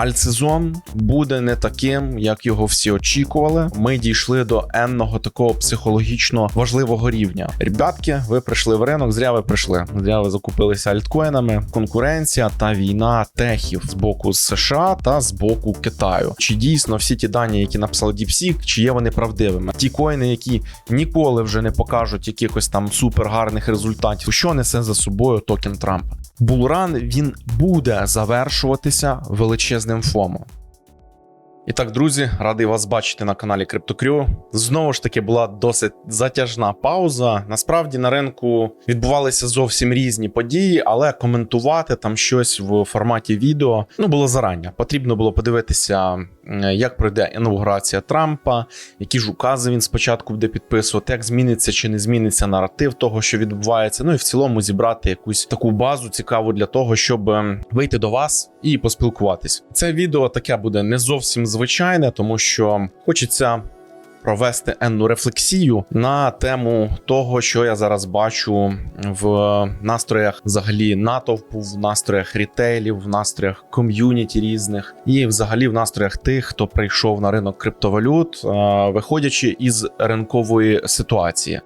Альтсезон буде не таким, як його всі очікували. Ми дійшли до енного такого психологічно важливого рівня. Ребятки, ви прийшли в ринок. Зря ви прийшли. Зря ви закупилися альткоїнами. Конкуренція та війна техів з боку США та з боку Китаю. Чи дійсно всі ті дані, які написали DeepSeek, чи є вони правдивими? Ті коїни, які ніколи вже не покажуть якихось там супер гарних результатів, що несе за собою токен Трампа? Булран він буде завершуватися величезним фомом. І так, друзі, радий вас бачити на каналі CryptoCrew. Знову ж таки, була досить затяжна пауза. Насправді на ринку відбувалися зовсім різні події, але коментувати там щось в форматі відео ну було зарання. Потрібно було подивитися, як пройде інаугурація Трампа, які ж укази він спочатку буде підписувати, як зміниться чи не зміниться наратив того, що відбувається. Ну і в цілому зібрати якусь таку базу цікаву для того, щоб ем, вийти до вас і поспілкуватись. Це відео таке буде не зовсім звичайне, тому що хочеться. Провести енну рефлексію на тему того, що я зараз бачу в настроях взагалі натовпу, в настроях рітейлів, в настроях ком'юніті різних, і взагалі в настроях тих, хто прийшов на ринок криптовалют, е, виходячи із ринкової ситуації.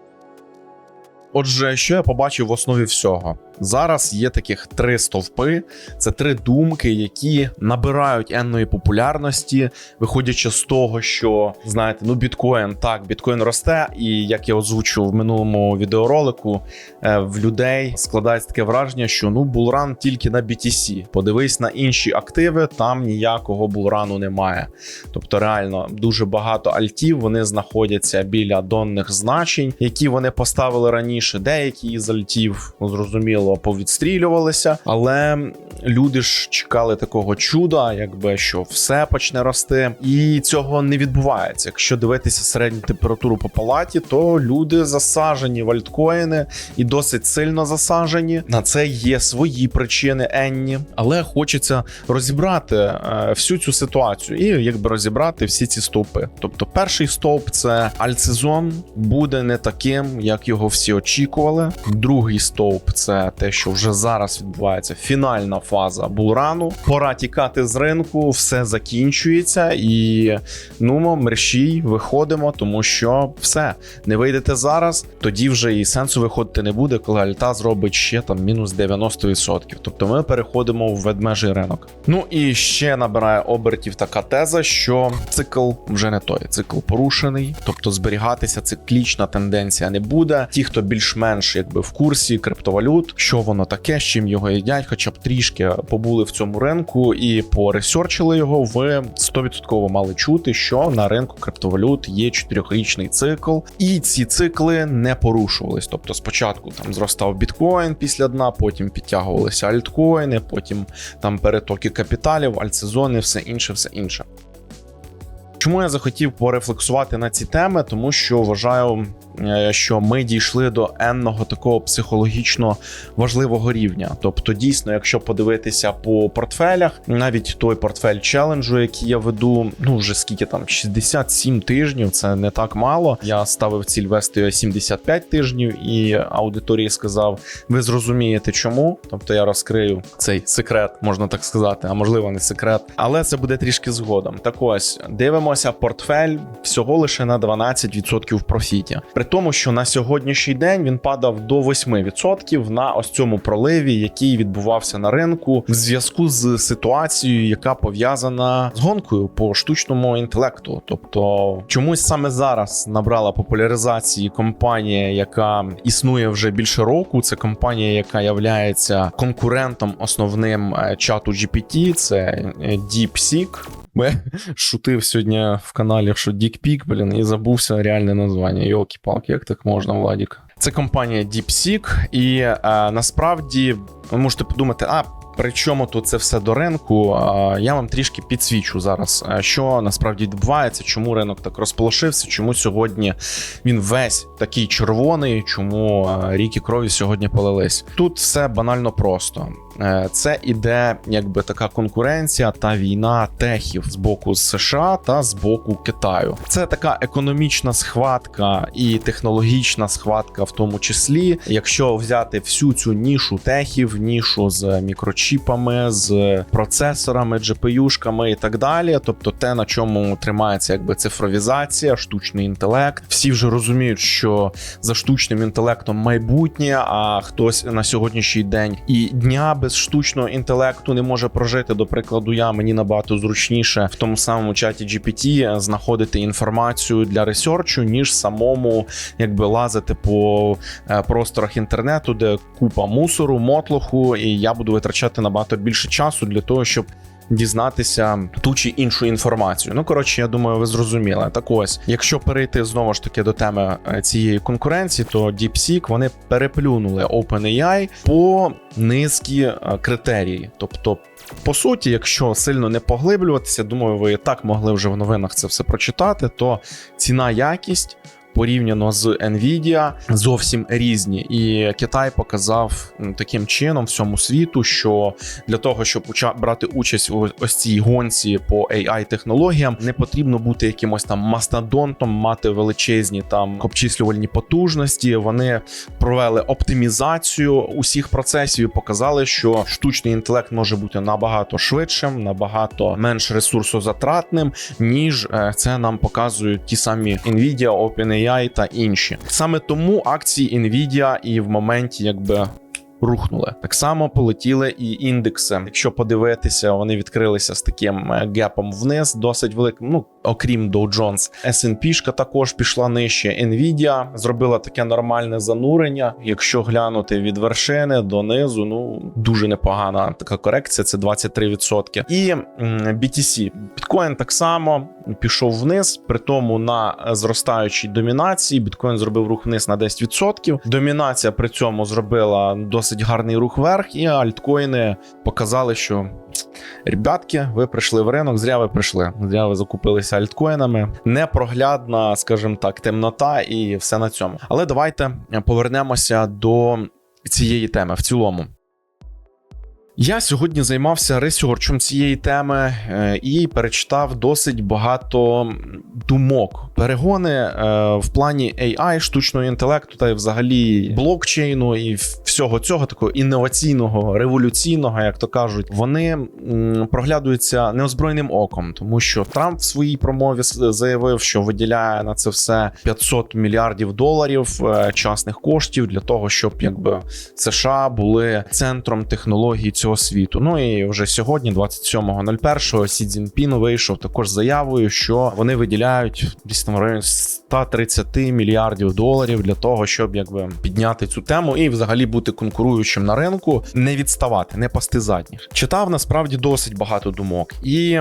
Отже, що я побачив в основі всього? Зараз є таких три стовпи. Це три думки, які набирають енної популярності, виходячи з того, що знаєте, ну біткоін так, біткоін росте, і як я озвучив в минулому відеоролику, е, в людей складається таке враження, що ну булран тільки на BTC. Подивись на інші активи, там ніякого булрану немає. Тобто, реально дуже багато альтів вони знаходяться біля донних значень, які вони поставили раніше. Деякі із альтів, ну, зрозуміло, повідстрілювалися, але люди ж чекали такого чуда, якби що все почне рости, і цього не відбувається. Якщо дивитися середню температуру по палаті, то люди засажені в альткоїни і досить сильно засажені. На це є свої причини енні, але хочеться розібрати е, всю цю ситуацію і якби розібрати всі ці стовпи. Тобто, перший стовп це альтсезон буде не таким, як його всі очікували. Другий стовп це те, що вже зараз відбувається фінальна фаза булрану. Пора тікати з ринку, все закінчується, і ну мерщій виходимо, тому що все не вийдете зараз. Тоді вже і сенсу виходити не буде, коли альта зробить ще там мінус 90%. Тобто ми переходимо в ведмежий ринок. Ну і ще набирає обертів така теза, що цикл вже не той. Цикл порушений, тобто зберігатися циклічна тенденція не буде. Ті, хто більш-менш якби в курсі криптовалют, що воно таке, з чим його їдять, хоча б трішки побули в цьому ринку і поресерчили його, ви 100% мали чути, що на ринку криптовалют є чотирьохрічний цикл, і ці цикли не порушувались. Тобто, спочатку там зростав біткоін після дна, потім підтягувалися альткоїни, потім там перетоки капіталів, альтсезони, все інше, все інше. Чому я захотів порефлексувати на ці теми? Тому що вважаю, що ми дійшли до енного такого психологічно важливого рівня. Тобто, дійсно, якщо подивитися по портфелях, навіть той портфель челенджу, який я веду, ну вже скільки там 67 тижнів, це не так мало. Я ставив ціль вести його 75 тижнів, і аудиторії сказав: ви зрозумієте, чому? Тобто я розкрию цей секрет, можна так сказати, а можливо не секрет, але це буде трішки згодом. Так ось дивимося портфель всього лише на 12% в профіті. При тому, що на сьогоднішній день він падав до 8% на ось цьому проливі, який відбувався на ринку в зв'язку з ситуацією, яка пов'язана з гонкою по штучному інтелекту. Тобто, чомусь саме зараз набрала популяризації компанія, яка існує вже більше року. Це компанія, яка являється конкурентом основним е, чату GPT, це е, Ми шутив сьогодні в каналі, що Дікпік, блін, і забувся реальне названня. Йолки-палки, як так можна, Владік? Це компанія DeepSeek, і е, насправді ви можете подумати, а при чому тут це все до ринку? Я вам трішки підсвічу зараз, що насправді відбувається, чому ринок так розполошився, чому сьогодні він весь такий червоний, чому ріки крові сьогодні полились. Тут все банально просто. Е, Це іде якби така конкуренція та війна техів з боку США та з боку Китаю. Це така економічна схватка і технологічна схватка, в тому числі, якщо взяти всю цю нішу техів, нішу з мікрочіпів, чіпами, з процесорами, GPU-шками і так далі. Тобто, те, на чому тримається якби цифровізація, штучний інтелект. Всі вже розуміють, що за штучним інтелектом майбутнє, а хтось на сьогоднішній день і дня без штучного інтелекту не може прожити. До прикладу, я мені набагато зручніше в тому самому чаті GPT знаходити інформацію для ресерчу, ніж самому якби лазити по е, просторах інтернету, де купа мусору, мотлоху, і я буду витрачати набагато більше часу для того, щоб. Дізнатися ту чи іншу інформацію. Ну коротше, я думаю, ви зрозуміли. Так ось, якщо перейти знову ж таки до теми е, цієї конкуренції, то DeepSeek вони переплюнули OpenAI по низки е, критерії. Тобто, по суті, якщо сильно не поглиблюватися, думаю, ви і так могли вже в новинах це все прочитати, то ціна якість порівняно з Nvidia зовсім різні. І Китай показав таким чином всьому світу, що для того, щоб брати участь у ось цій гонці по AI технологіям, не потрібно бути якимось там мастодонтом, мати величезні там обчислювальні потужності. Вони провели оптимізацію усіх процесів і показали, що штучний інтелект може бути набагато швидшим, набагато менш ресурсозатратним, ніж е, це нам показують ті самі Nvidia, OpenAI та інші. Саме тому акції Nvidia і в моменті якби. Рухнули так само полетіли і індекси. Якщо подивитися, вони відкрилися з таким е, гепом вниз, досить великим. Ну окрім Dow Jones. S&P-шка також пішла нижче. Nvidia зробила таке нормальне занурення. Якщо глянути від вершини до низу, ну дуже непогана така корекція. Це 23%. І BTC. Біткоін так само пішов вниз, при тому на зростаючій домінації. Біткоін зробив рух вниз на 10%. Домінація при цьому зробила досить гарний рух вверх, і альткоїни показали, що. Ребятки, ви прийшли в ринок, зря ви прийшли. Зря ви закупилися альткоїнами. Непроглядна, скажімо так, темнота і все на цьому. Але давайте повернемося до цієї теми в цілому. Я сьогодні займався ресерчем цієї теми е, і перечитав досить багато думок. Перегони е, в плані AI, штучного інтелекту та й взагалі блокчейну і всього цього такого інноваційного, революційного, як то кажуть, вони проглядуються неозброєним оком, тому що Трамп в своїй промові заявив, що виділяє на це все 500 мільярдів доларів е, частних коштів для того, щоб якби США були центром технологій цього світу. Ну і вже сьогодні, 27.01, Сі Цзіньпін вийшов також заявою, що вони виділяють десь там районі 130 мільярдів доларів для того, щоб якби підняти цю тему і взагалі бути конкуруючим на ринку, не відставати, не пасти задніх. Читав насправді досить багато думок, і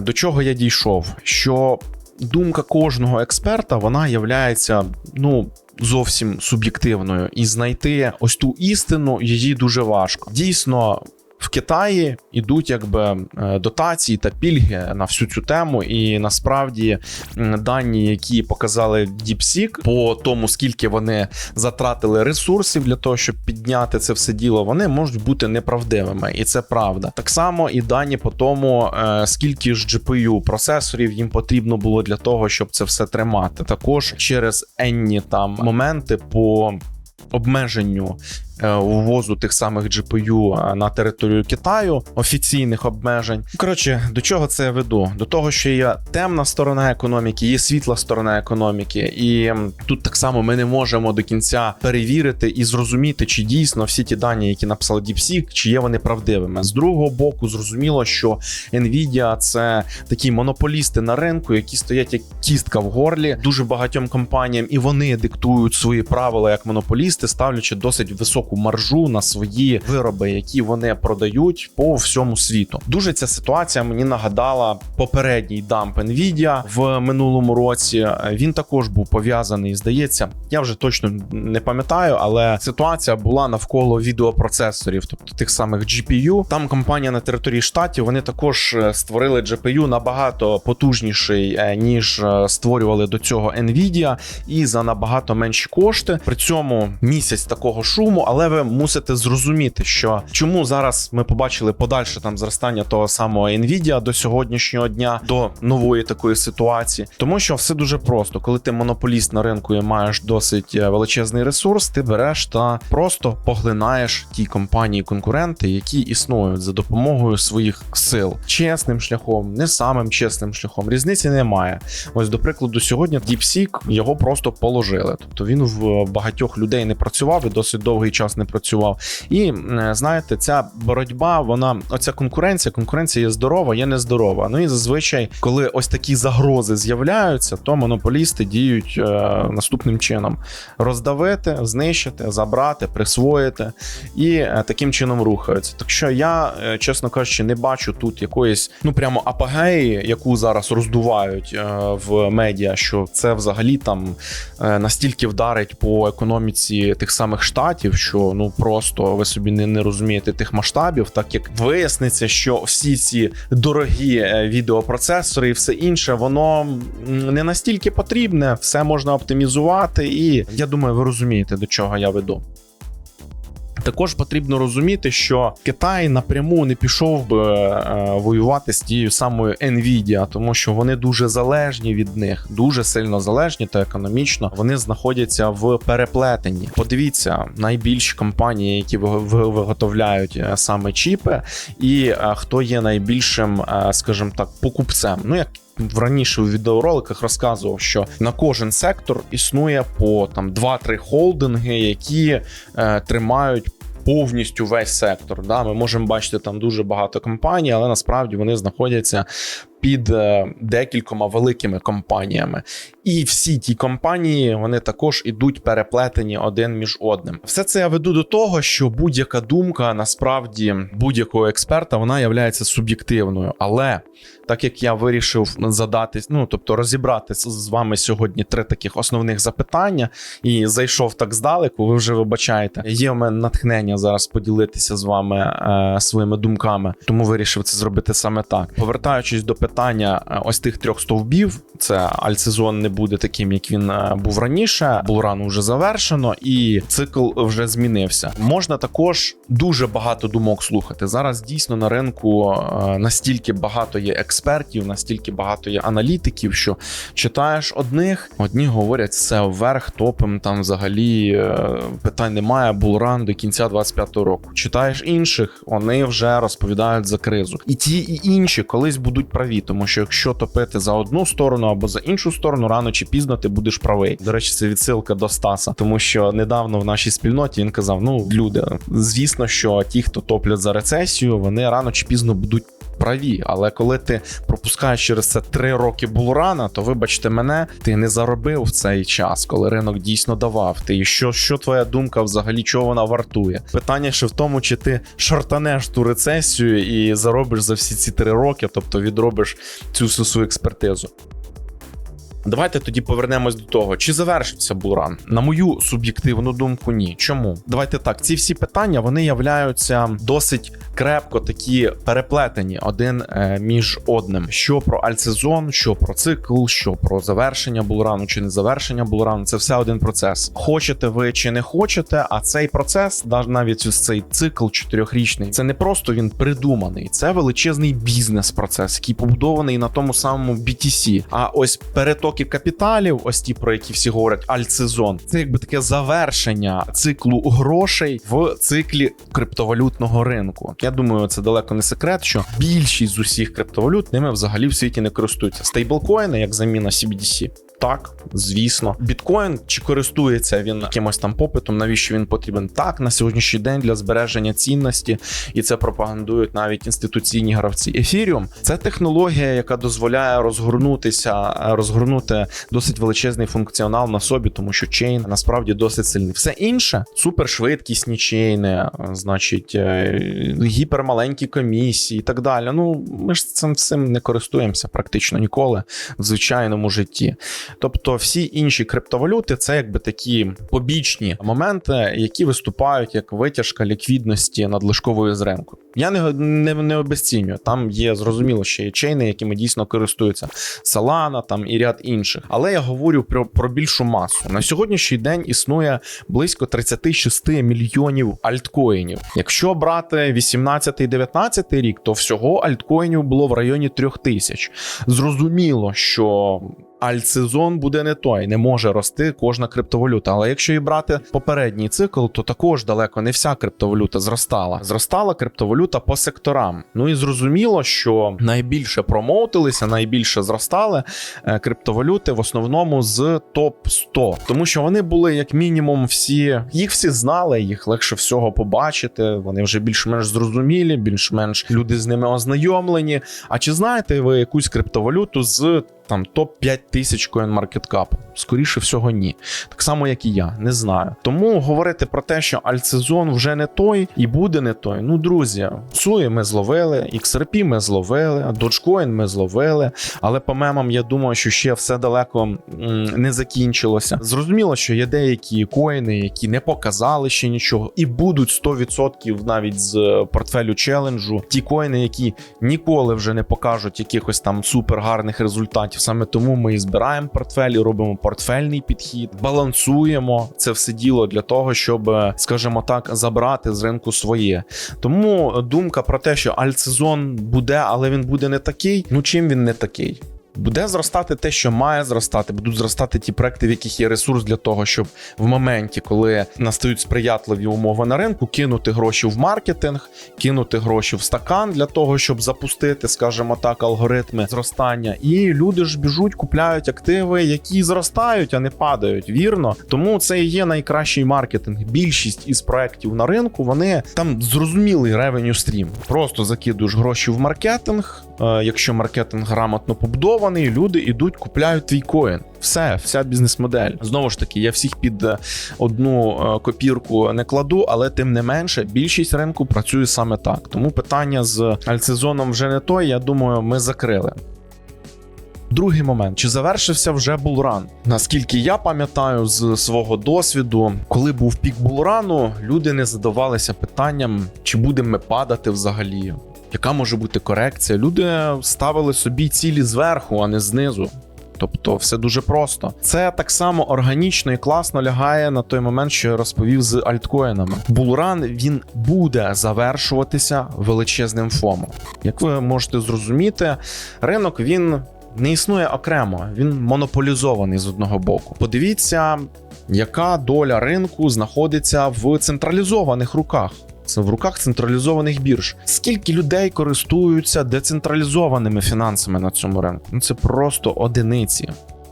до чого я дійшов, що думка кожного експерта вона являється ну. Зовсім суб'єктивною, і знайти ось ту істину її дуже важко. Дійсно, в Китаї ідуть якби е, дотації та пільги на всю цю тему, і насправді дані, які показали DeepSeek по тому, скільки вони затратили ресурсів для того, щоб підняти це все діло, вони можуть бути неправдивими, і це правда. Так само і дані по тому, е, скільки ж GPU процесорів їм потрібно було для того, щоб це все тримати. Також через енні там моменти по обмеженню ввозу тих самих GPU е, на територію Китаю, офіційних обмежень. Коротше, до чого це я веду? До того, що є темна сторона економіки, є світла сторона економіки, і тут так само ми не можемо до кінця перевірити і зрозуміти, чи дійсно всі ті дані, які написали DeepSeek, чи є вони правдивими. З другого боку, зрозуміло, що Nvidia – це такі монополісти на ринку, які стоять як кістка в горлі дуже багатьом компаніям, і вони диктують свої правила як монополісти, ставлячи досить високу маржу на свої вироби, які вони продають по всьому світу. Дуже ця ситуація мені нагадала попередній дамп Nvidia в минулому році. Він також був пов'язаний, здається, я вже точно не пам'ятаю, але ситуація була навколо відеопроцесорів, тобто тих самих GPU. Там компанія на території штатів вони також е, створили GPU набагато потужніший, е, ніж е, створювали до цього Nvidia, і за набагато менші кошти. При цьому місяць такого шуму, Але ви мусите зрозуміти, що чому зараз ми побачили подальше там зростання того самого Nvidia до сьогоднішнього дня, до нової такої ситуації, тому що все дуже просто, коли ти монополіст на ринку і маєш досить е, величезний ресурс, ти береш та просто поглинаєш ті компанії-конкуренти, які існують за допомогою своїх сил, чесним шляхом, не самим чесним шляхом. Різниці немає. Ось до прикладу, сьогодні DeepSeek його просто положили. Тобто він в багатьох людей не працював і досить довгий час не працював. І знаєте, ця боротьба, вона оця конкуренція, конкуренція є здорова, є нездорова. Ну і зазвичай, коли ось такі загрози з'являються, то монополісти діють е, наступним чином: роздавити, знищити, забрати, присвоїти і е, таким чином рухаються. Так що я, е, чесно кажучи, не бачу тут якоїсь ну прямо апогеї, яку зараз роздувають е, в медіа, що це взагалі там е, настільки вдарить по економіці тих самих штатів, що ну просто ви собі не, не розумієте тих масштабів, так як виясниться, що всі ці дорогі е, відеопроцесори і все інше, воно не настільки потрібне, все можна оптимізувати, і я думаю, ви розумієте, до чого я веду. Також потрібно розуміти, що Китай напряму не пішов би е, воювати з тією самою Nvidia, тому що вони дуже залежні від них, дуже сильно залежні та економічно вони знаходяться в переплетенні. Подивіться, найбільші компанії, які ви- ви- виготовляють е, саме чіпи, і е, хто є найбільшим, скажімо так, покупцем. Ну як в раніше у відеороликах розказував, що на кожен сектор існує по там 2-3 холдинги, які е, тримають. Повністю весь сектор. Да? Ми можемо бачити там дуже багато компаній, але насправді вони знаходяться під е, декількома великими компаніями. І всі ті компанії вони також ідуть переплетені один між одним. Все це я веду до того, що будь-яка думка насправді будь-якого експерта вона є суб'єктивною. Але так як я вирішив задати, ну тобто розібрати з- вами сьогодні три таких основних запитання, і зайшов так здалеку, ви вже вибачаєте. Є в мене натхнення зараз поділитися з вами е, своїми думками, тому вирішив це зробити саме так. Повертаючись до питання е, ось тих трьох стовбів, це альтсезон не буде таким, як він е, був раніше. Булран вже завершено, і цикл вже змінився. Можна також дуже багато думок слухати. Зараз дійсно на ринку е, настільки багато є експертів, настільки багато є аналітиків, що читаєш одних, одні говорять все вверх, топом. Там взагалі е, питань немає. Булран до кінця 25-го року. Читаєш інших, вони вже розповідають за кризу. І ті, і інші колись будуть праві, тому що якщо топити за одну сторону або за іншу сторону, рано чи пізно ти будеш правий. До речі, це відсилка до Стаса, тому що недавно в нашій спільноті він казав: ну люди, звісно, що ті, хто топлять за рецесію, вони рано чи пізно будуть. Праві, але коли ти пропускаєш через це три роки булрана, то вибачте мене, ти не заробив в цей час, коли ринок дійсно давав. Ти що, що твоя думка взагалі чого вона вартує? Питання ще в тому, чи ти шортанеш ту рецесію і заробиш за всі ці три роки, тобто відробиш цю всю свою експертизу. Давайте тоді повернемось до того, чи завершився булран. На мою суб'єктивну думку, ні. Чому? Давайте так. Ці всі питання вони являються досить крепко такі переплетені один е, між одним. Що про альтсезон, що про цикл, що про завершення булрану чи не завершення булрану. Це все один процес. Хочете ви чи не хочете, а цей процес, навіть ось цей цикл чотирьохрічний, це не просто він придуманий, це величезний бізнес-процес, який побудований на тому самому BTC. А ось перетоки капіталів, ось ті, про які всі говорять, альтсезон, це якби таке завершення циклу грошей в циклі криптовалютного ринку. Я думаю, це далеко не секрет, що більшість з усіх криптовалют ними взагалі в світі не користуються. Стейблкоїни як заміна CBDC. Так, звісно, біткоін чи користується він якимось там попитом? Навіщо він потрібен? Так на сьогоднішній день для збереження цінності, і це пропагандують навіть інституційні гравці. Ефіріум це технологія, яка дозволяє розгорнутися, розгорнути досить величезний функціонал на собі, тому що чейн насправді досить сильний. Все інше супершвидкісні чейни, значить, е, гіпермаленькі комісії і так далі. Ну ми ж цим всім не користуємося практично ніколи в звичайному житті. Тобто, всі інші криптовалюти це якби такі побічні моменти, які виступають як витяжка ліквідності надлишкової з ринку. Я не, не, не обесцінюю. Там є зрозуміло, що є чейни, якими дійсно користуються Solana, там і ряд інших. Але я говорю про, про більшу масу. На сьогоднішній день існує близько 36 мільйонів альткоїнів. Якщо брати 18-19 рік, то всього альткоїнів було в районі 3000 тисяч. Зрозуміло, що альтсезон буде не той, не може рости кожна криптовалюта. Але якщо і брати попередній цикл, то також далеко не вся криптовалюта зростала. Зростала криптовалюта по секторам. Ну і зрозуміло, що найбільше промоутилися, найбільше зростали е, криптовалюти в основному з топ 100 тому що вони були як мінімум всі, їх всі знали, їх легше всього побачити. Вони вже більш-менш зрозумілі, більш-менш люди з ними ознайомлені. А чи знаєте ви якусь криптовалюту з там топ 5 тисяч CoinMarketCap? Скоріше всього, ні. Так само, як і я, не знаю. Тому говорити про те, що альтсезон вже не той і буде не той. Ну, друзі, Суї ми зловили, XRP ми зловили, Dogecoin ми зловили. Але по мемам, я думаю, що ще все далеко не закінчилося. Зрозуміло, що є деякі коїни, які не показали ще нічого, і будуть 100% навіть з портфелю челенджу. Ті коїни, які ніколи вже не покажуть якихось там супер гарних результатів. Саме тому ми і збираємо портфель і робимо портфельний підхід, балансуємо це все діло для того, щоб, скажімо так, забрати з ринку своє. Тому думка про те, що альтсезон буде, але він буде не такий. Ну чим він не такий? Буде зростати те, що має зростати, будуть зростати ті проекти, в яких є ресурс для того, щоб в моменті, коли настають сприятливі умови на ринку, кинути гроші в маркетинг, кинути гроші в стакан для того, щоб запустити, скажімо так, алгоритми зростання. І люди ж біжуть, купляють активи, які зростають, а не падають. Вірно, тому це і є найкращий маркетинг. Більшість із проектів на ринку вони там зрозумілий revenue стрім. Просто закидуєш гроші в маркетинг. Е, Якщо маркетинг грамотно побудований, люди йдуть, купляють твій коін. Все, вся бізнес-модель. Знову ж таки, я всіх під е, одну е, копірку не кладу, але тим не менше, більшість ринку працює саме так. Тому питання з альтсезоном вже не той. Я думаю, ми закрили. Другий момент: чи завершився вже булран? Наскільки я пам'ятаю з свого досвіду, коли був пік булрану, люди не задавалися питанням, чи будемо ми падати взагалі. Яка може бути корекція? Люди ставили собі цілі зверху, а не знизу. Тобто, все дуже просто. Це так само органічно і класно лягає на той момент, що я розповів з альткоїнами. Булран він буде завершуватися величезним фомом. Як ви можете зрозуміти, ринок він не існує окремо, він монополізований з одного боку. Подивіться, яка доля ринку знаходиться в централізованих руках. Це в руках централізованих бірж. Скільки людей користуються децентралізованими фінансами на цьому ринку? Ну це просто одиниці.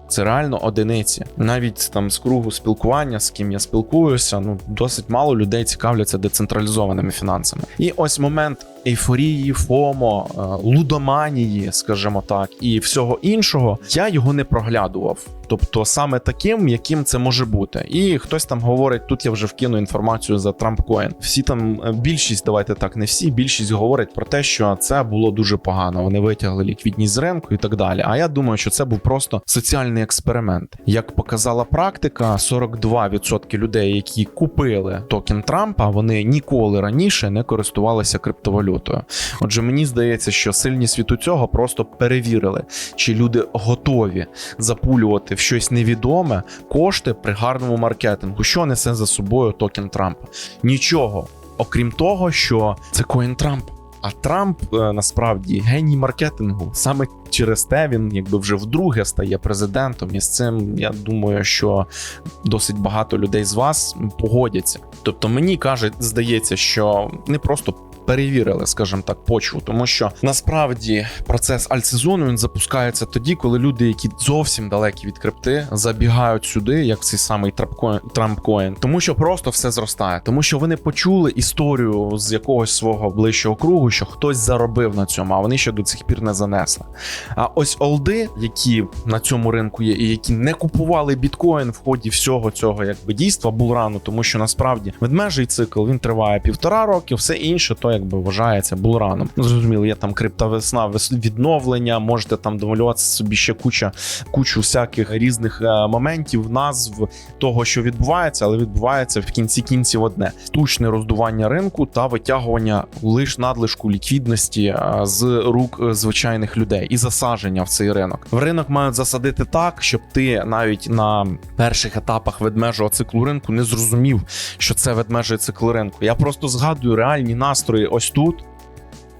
Це реально одиниці. Навіть там з кругу спілкування, з ким я спілкуюся, ну досить мало людей цікавляться децентралізованими фінансами. І ось момент ейфорії, фомо, е, лудоманії, скажімо так, і всього іншого, я його не проглядував. Тобто саме таким, яким це може бути. І хтось там говорить, тут я вже вкину інформацію за TrumpCoin. Всі там е, більшість, давайте так, не всі, більшість говорить про те, що це було дуже погано. Вони витягли ліквідність з ринку і так далі. А я думаю, що це був просто соціальний експеримент. Як показала практика, 42% людей, які купили токен Трампа, вони ніколи раніше не користувалися криптовалютою. Отже, мені здається, що сильні світу цього просто перевірили, чи люди готові запулювати в щось невідоме кошти при гарному маркетингу, що несе за собою токен Трампа. Нічого, окрім того, що це коін Трамп. А Трамп е, насправді геній маркетингу. Саме через те він якби вже вдруге стає президентом. І з цим я думаю, що досить багато людей з вас погодяться. Тобто, мені каже, здається, що не просто. Перевірили, скажімо так, почву, тому що насправді процес альтсезону він запускається тоді, коли люди, які зовсім далекі від крипти, забігають сюди, як цей самий Трампкоін, тому що просто все зростає, тому що вони почули історію з якогось свого ближчого кругу, що хтось заробив на цьому, а вони ще до цих пір не занесли. А ось олди, які на цьому ринку є, і які не купували біткоін в ході всього цього якби дійства булрану, тому що насправді ведмежий цикл він триває півтора роки, все інше то якби вважається булраном. Ну, зрозуміло, є там криптовесна, вес- відновлення, можете там домалювати собі ще куча кучу всяких різних е, моментів, назв того, що відбувається, але відбувається в кінці кінців одне: штучне роздування ринку та витягування лиш надлишку ліквідності е, з рук е, звичайних людей і засадження в цей ринок. В ринок мають засадити так, щоб ти навіть на перших етапах ведмежого циклу ринку не зрозумів, що це ведмежий цикл ринку. Я просто згадую реальні настрої ось тут.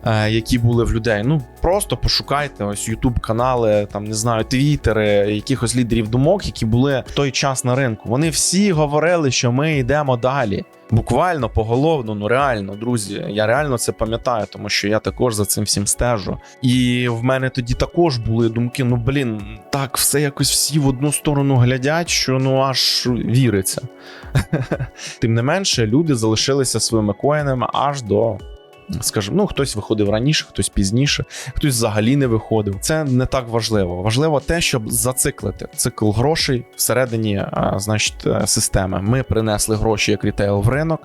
е, Які були в людей, ну просто пошукайте ось Ютуб канали, там не знаю, твіттери, якихось лідерів думок, які були в той час на ринку. Вони всі говорили, що ми йдемо далі. Буквально поголовно, ну реально, друзі. Я реально це пам'ятаю, тому що я також за цим всім стежу. І в мене тоді також були думки: ну блін, так все якось всі в одну сторону глядять, що ну аж віриться. Тим не менше, люди залишилися своїми коїнами аж до. Скажімо, ну хтось виходив раніше, хтось пізніше, хтось взагалі не виходив. Це не так важливо. Важливо те, щоб зациклити цикл грошей всередині, значить, е, системи. Ми принесли гроші як рітейл в ринок.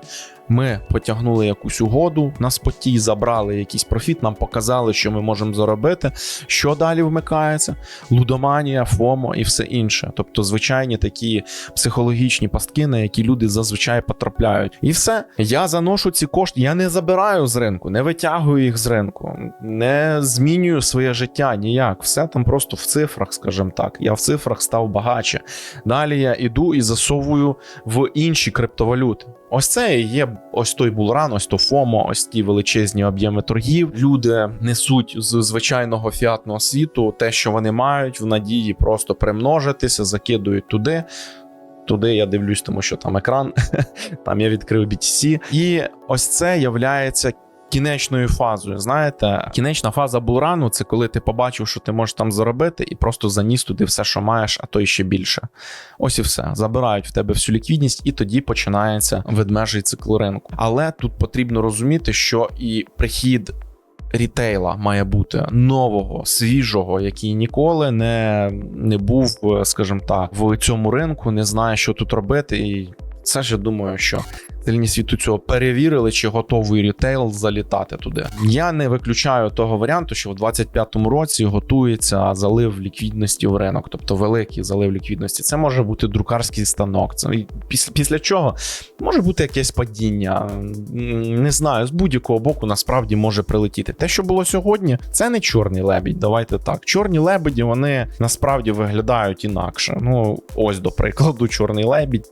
Ми потягнули якусь угоду на споті, забрали якийсь профіт, нам показали, що ми можемо заробити. Що далі вмикається? Лудоманія, ФОМО і все інше. Тобто, звичайні такі психологічні пастки, на які люди зазвичай потрапляють. І все. Я заношу ці кошти, я не забираю з ринку, не витягую їх з ринку, не змінюю своє життя ніяк. Все там просто в цифрах, скажімо так. Я в цифрах став багатше. Далі я іду і засовую в інші криптовалюти. Ось це і є ось той булран, ось то ФОМО, ось ті величезні об'єми торгів. Люди несуть з звичайного фіатного світу те, що вони мають, в надії просто примножитися, закидують туди. Туди я дивлюсь, тому що там екран, там я відкрив BTC. І ось це являється кінечною фазою. Знаєте, кінечна фаза булрану це коли ти побачив, що ти можеш там заробити, і просто заніс туди все, що маєш, а то і ще більше. Ось і все. Забирають в тебе всю ліквідність, і тоді починається ведмежий цикл ринку. Але тут потрібно розуміти, що і прихід. Рітейла має бути нового, свіжого, який ніколи не, не був, скажімо так, в цьому ринку, не знає, що тут робити. І це ж я думаю, що сильні світу цього перевірили, чи готовий рітейл залітати туди. Я не виключаю того варіанту, що в 25-му році готується залив ліквідності в ринок, тобто великий залив ліквідності. Це може бути друкарський станок. Це після, після чого може бути якесь падіння. Не знаю, з будь-якого боку насправді може прилетіти. Те, що було сьогодні, це не чорний лебідь. Давайте так. Чорні лебеді вони насправді виглядають інакше. Ну, ось до прикладу, чорний лебідь.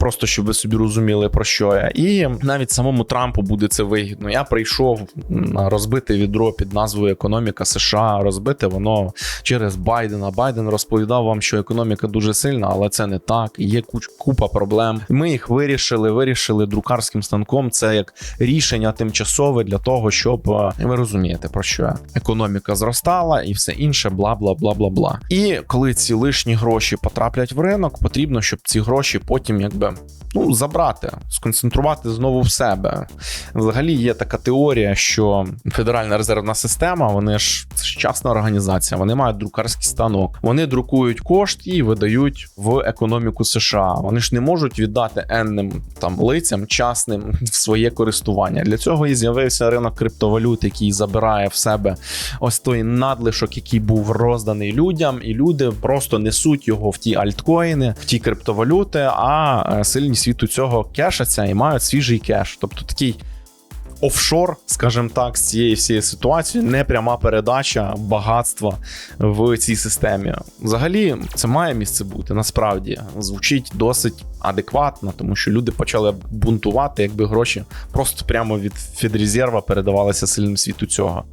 Просто щоб ви собі розуміли про що я. І навіть самому Трампу буде це вигідно. Я прийшов на розбите відро під назвою Економіка США. Розбите воно через Байдена. Байден розповідав вам, що економіка дуже сильна, але це не так. Є купа проблем. Ми їх вирішили. Вирішили друкарським станком. Це як рішення тимчасове для того, щоб е, ви розумієте про що я. економіка зростала і все інше, бла бла бла бла бла. І коли ці лишні гроші потраплять в ринок, потрібно, щоб ці гроші потім якби ну забрати, сконцентрувати знову в себе. Взагалі є така теорія, що Федеральна резервна система, вони ж частна організація, вони мають друкарський станок. Вони друкують кошти і видають в економіку США. Вони ж не можуть віддати енним там лицям частним в своє користування. Для цього і з'явився ринок криптовалют, який забирає в себе ось той надлишок, який був розданий людям, і люди просто несуть його в ті альткоїни, в ті криптовалюти. А сильні світу цього кешаться і мають свіжий кеш. Тобто такий офшор, скажімо так, з цієї всієї ситуації, не пряма передача багатства в цій системі. Взагалі, це має місце бути. Насправді звучить досить адекватно, тому що люди почали бунтувати, якби гроші просто прямо від Федрезерва передавалися сильним світу цього.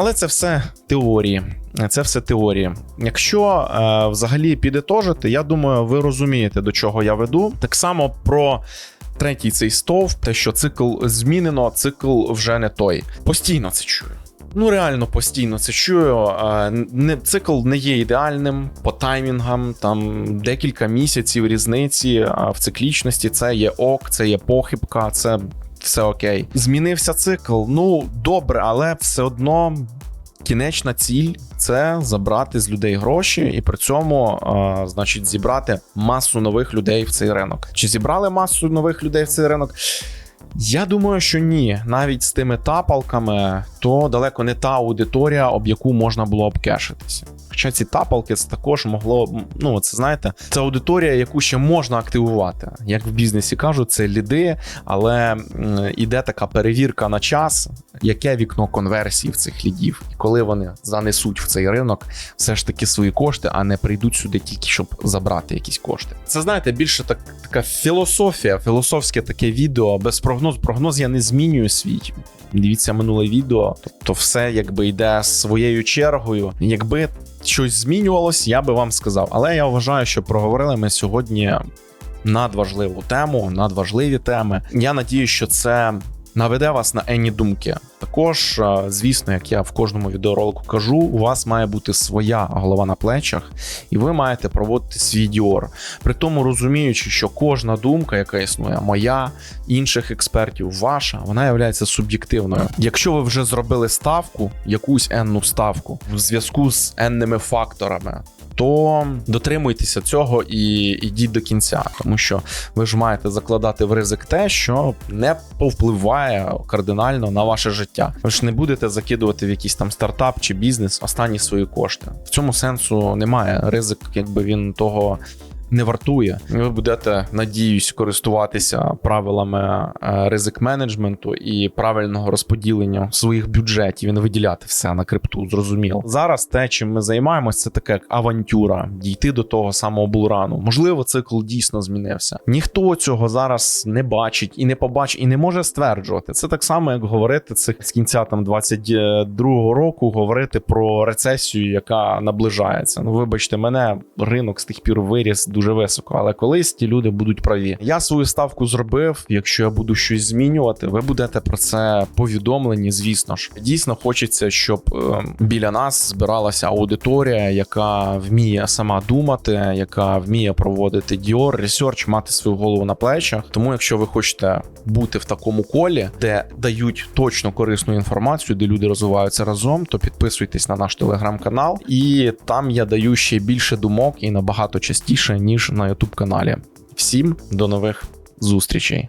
Але це все теорії. Це все теорії. Якщо е, взагалі підітожити, я думаю, ви розумієте, до чого я веду. Так само про третій цей стовп, те, що цикл змінено, цикл вже не той. Постійно це чую. Ну, реально постійно це чую. Е, Не, цикл не є ідеальним по таймінгам, там декілька місяців різниці в циклічності. Це є ок, це є похибка, це все окей. Змінився цикл. Ну добре, але все одно. Кінечна ціль це забрати з людей гроші і при цьому, а, значить, зібрати масу нових людей в цей ринок. Чи зібрали масу нових людей в цей ринок? Я думаю, що ні. Навіть з тими тапалками, то далеко не та аудиторія, об яку можна було б кешитися. Хоча ці тапалки це також могло ну це знаєте, це аудиторія, яку ще можна активувати. Як в бізнесі кажуть, це ліди, але іде така перевірка на час, яке вікно конверсії в цих лідів, і коли вони занесуть в цей ринок все ж таки свої кошти, а не прийдуть сюди тільки щоб забрати якісь кошти. Це знаєте, більше так, така філософія, філософське таке відео без прогнозу. Прогноз я не змінюю свій. Дивіться минуле відео, тобто все якби йде своєю чергою. Якби щось змінювалось, я би вам сказав. Але я вважаю, що проговорили ми сьогодні надважливу тему, надважливі теми. Я надію, що це наведе вас на енні думки. Також, звісно, як я в кожному відеоролику кажу, у вас має бути своя голова на плечах, і ви маєте проводити свій діор. При тому розуміючи, що кожна думка, яка існує, моя, інших експертів, ваша, вона є суб'єктивною. Якщо ви вже зробили ставку, якусь енну ставку в зв'язку з енними факторами. То дотримуйтеся цього і йдіть до кінця, тому що ви ж маєте закладати в ризик те, що не повпливає кардинально на ваше життя. Ви ж не будете закидувати в якийсь там стартап чи бізнес останні свої кошти. В цьому сенсу немає. Ризик, якби він того. Не вартує, ви будете, надіюсь, користуватися правилами е, ризик менеджменту і правильного розподілення своїх бюджетів і не виділяти все на крипту. Зрозуміло. Зараз те, чим ми займаємось, це таке як авантюра, дійти до того самого булрану. Можливо, цикл дійсно змінився. Ніхто цього зараз не бачить і не побачить, і не може стверджувати. Це так само, як говорити цих з кінця там 22-го року, говорити про рецесію, яка наближається. Ну, вибачте, мене ринок з тих пір виріс дуже високо, але колись ті люди будуть праві. Я свою ставку зробив. Якщо я буду щось змінювати, ви будете про це повідомлені. Звісно ж, дійсно хочеться, щоб е, біля нас збиралася аудиторія, яка вміє сама думати, яка вміє проводити діор, ресерч, мати свою голову на плечах. Тому, якщо ви хочете бути в такому колі, де дають точно корисну інформацію, де люди розвиваються разом, то підписуйтесь на наш телеграм-канал, і там я даю ще більше думок і набагато частіше ніж на YouTube каналі. Всім до нових зустрічей.